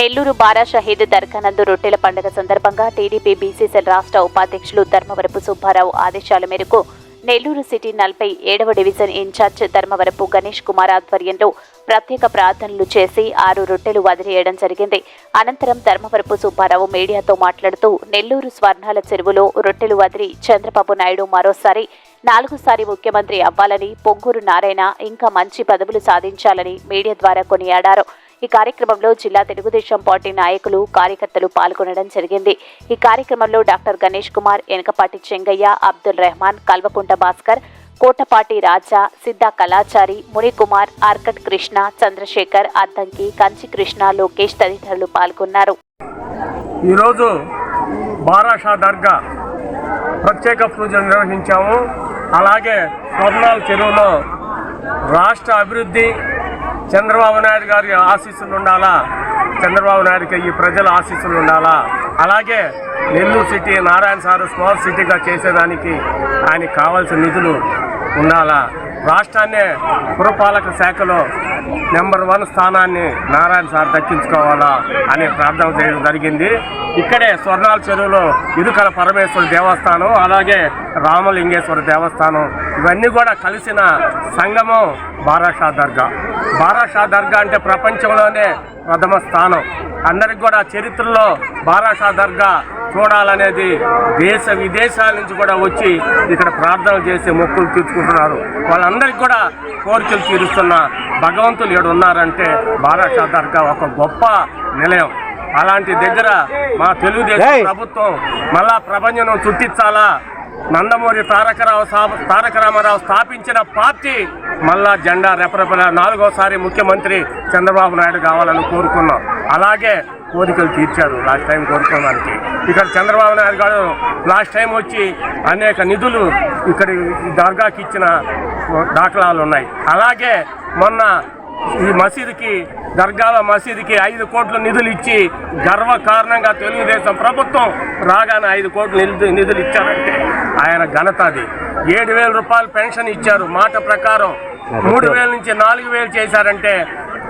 నెల్లూరు బారా షహీద్ దర్గానందు రొట్టెల పండుగ సందర్భంగా టీడీపీ బీసీసీఎల్ రాష్ట్ర ఉపాధ్యక్షులు ధర్మవరపు సుబ్బారావు ఆదేశాల మేరకు నెల్లూరు సిటీ నలభై ఏడవ division in charge Dharmavarapu Ganesh Kumar ఆధ్వర్యంలో ప్రత్యేక ప్రార్థనలు చేసి ఆరు రొట్టెలు వదిలేయడం జరిగింది. అనంతరం ధర్మవరపు సుబ్బారావు మీడియాతో మాట్లాడుతూ నెల్లూరు స్వర్ణాల చెరువులో రొట్టెలు వదిలి చంద్రబాబు నాయుడు మరోసారి నాలుగుసారి ముఖ్యమంత్రి అవ్వాలని పొంగూరు నారాయణ ఇంకా మంచి పదవులు సాధించాలని మీడియా ద్వారా కొనియాడారు. ఈ కార్యక్రమంలో జిల్లా తెలుగుదేశం పార్టీ నాయకులు కార్యకర్తలు పాల్గొనడం జరిగింది. ఈ కార్యక్రమంలో డాక్టర్ గణేష్ కుమార్ ఎనకపాటి చెంగయ్య అబ్దుల్ రెహమాన్ కల్వకుంట భాస్కర్ కోటపాటి రాజా సిద్ధా కళాచారి మునికుమార్ ఆర్కట్ కృష్ణ చంద్రశేఖర్ అద్దంకి కంచి కృష్ణ లోకేష్ తదితరులు పాల్గొన్నారు. ఈరోజు బారాషా దర్గా ప్రత్యేక పూజలు నిర్వహించాము. అలాగే స్వర్ణాల చెరువులో రాష్ట్ర అభివృద్ధి చంద్రబాబు నాయుడు గారి ఆశీస్సులు ఉండాలా? చంద్రబాబు నాయుడుకి ఈ ప్రజల ఆశీస్సులు ఉండాలా? అలాగే Nellore city Narayana sir small సిటీగా చేసేదానికి ఆయనకి కావాల్సిన నిధులు ఉండాలా? రాష్ట్రాన్నే పురపాలక శాఖలో నెంబర్ వన్ స్థానాన్ని నారాయణ సార్ దక్కించుకోవాలా అనే ప్రార్థన చేయడం జరిగింది. ఇక్కడే స్వర్ణాల చెరువులో ఇరుకల పరమేశ్వర దేవస్థానం అలాగే రామలింగేశ్వర దేవస్థానం ఇవన్నీ కూడా కలిసిన సంగమం బారాషా దర్గా. బారాషా దర్గా అంటే ప్రపంచంలోనే ప్రథమ స్థానం. అందరికి కూడా చరిత్రలో బారాషా దర్గా చూడాలనేది దేశ విదేశాల నుంచి కూడా వచ్చి ఇక్కడ ప్రార్థనలు చేసి మొక్కులు తీర్చుకుంటున్నారు. వాళ్ళందరికీ కూడా కోరికలు తీరుస్తున్న భగవంతులు ఇక్కడ ఉన్నారంటే బారాషా దర్గా ఒక గొప్ప నిలయం. అలాంటి దగ్గర మా తెలుగుదేశం ప్రభుత్వం మళ్ళా ప్రపంచం చుట్టించాలా? నందమూరి తారకరావు తారక రామారావు స్థాపించిన పార్టీ మళ్ళా జెండా రెపరెపల నాలుగోసారి ముఖ్యమంత్రి చంద్రబాబు నాయుడు కావాలని కోరుకున్నాం. అలాగే కోరికలు తీర్చారు లాస్ట్ టైం కోరుకోవడానికి ఇక్కడ చంద్రబాబు నాయుడు గారు లాస్ట్ టైం వచ్చి అనేక నిధులు ఇక్కడ దర్గాకి ఇచ్చిన దాఖలాలు ఉన్నాయి. అలాగే మొన్న ఈ మసీదుకి దర్గాల మసీదుకి ఐదు కోట్ల నిధులు ఇచ్చి గర్వ కారణంగా తెలుగుదేశం ప్రభుత్వం రాగానే ఐదు కోట్ల నిధులు నిధులు ఇచ్చారంటే ఆయన ఘనత అది. ఏడు వేల రూపాయలు పెన్షన్ ఇచ్చారు. మాట ప్రకారం మూడు వేల నుంచి నాలుగు వేలు చేశారంటే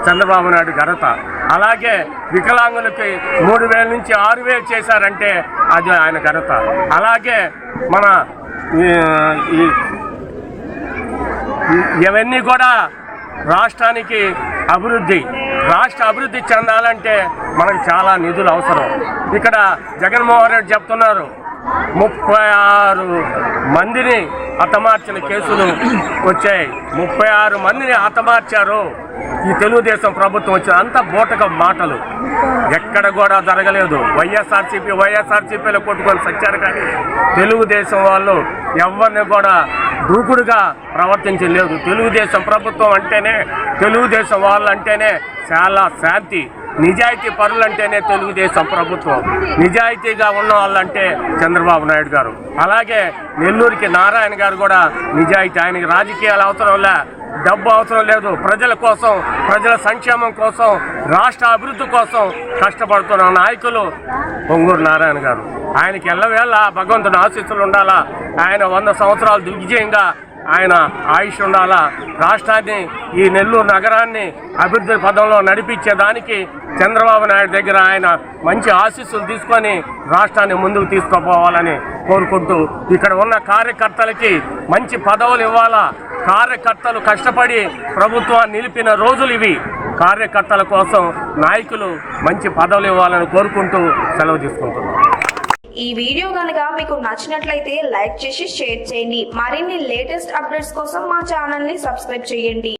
చంద్రబాబు నాయుడు ఘనత. అలాగే వికలాంగులకి మూడు వేల నుంచి ఆరు వేలు చేశారంటే అది ఆయన ఘనత. అలాగే మన ఈ- ఇవన్నీ కూడా రాష్ట్రానికి అభివృద్ధి రాష్ట్ర అభివృద్ధి చెందాలంటే మనకు చాలా నిధులు అవసరం. ఇక్కడ జగన్మోహన్ రెడ్డి చెప్తున్నారు ముప్పై ఆరు మందిని హతమార్చిన కేసులు వచ్చాయి. ముప్పై ఆరు మందిని హతమార్చారు. ఈ తెలుగుదేశం ప్రభుత్వం వచ్చిన అంత బూటక మాటలు. ఎక్కడ కూడా జరగలేదు. వైఎస్ఆర్సీపీ వైఎస్ఆర్సీపీలో కొట్టుకొని సచ్చారు కానీ తెలుగుదేశం వాళ్ళు ఎవరిని కూడా దూకుడుగా ప్రవర్తించలేదు. తెలుగుదేశం ప్రభుత్వం అంటేనే తెలుగుదేశం వాళ్ళు అంటేనే చాలా శాంతి. నిజాయితీ పరులంటేనే తెలుగుదేశం ప్రభుత్వం. నిజాయితీగా ఉన్న వాళ్ళంటే చంద్రబాబు నాయుడు గారు. అలాగే నెల్లూరుకి నారాయణ గారు కూడా నిజాయితీ. ఆయనకి రాజకీయాలు అవసరం లే డబ్బు అవసరం లేదు. ప్రజల కోసం ప్రజల సంక్షేమం కోసం రాష్ట్ర అభివృద్ధి కోసం కష్టపడుతున్న నాయకులు పొంగూరు నారాయణ గారు. ఆయనకి ఎల్లవేళ భగవంతుని ఆశీస్సులు ఉండాలా? ఆయన వంద సంవత్సరాలు దిగ్విజయంగా ఆయన ఆయుష్ ఉండాలా? రాష్ట్రాన్ని ఈ నెల్లూరు నగరాన్ని అభివృద్ధి పదంలో నడిపించేదానికి చంద్రబాబు నాయుడు దగ్గర ఆయన మంచి ఆశీస్సులు తీసుకొని రాష్ట్రాన్ని ముందుకు తీసుకుపోవాలని కోరుకుంటూ ఇక్కడ ఉన్న కార్యకర్తలకి మంచి పదవులు ఇవ్వాలా? కార్యకర్తలు కష్టపడి ప్రభుత్వాన్ని నిలిపిన రోజులు ఇవి. కార్యకర్తల కోసం నాయకులు మంచి పదవులు ఇవ్వాలని కోరుకుంటూ సెలవు తీసుకుంటున్నాం. ఈ వీడియో కనుక మీకు నచ్చినట్లయితే లైక్ చేసి షేర్ చేయండి. మరిన్ని లేటెస్ట్ అప్డేట్స్ కోసం మా ఛానల్ని సబ్స్క్రైబ్ చేయండి.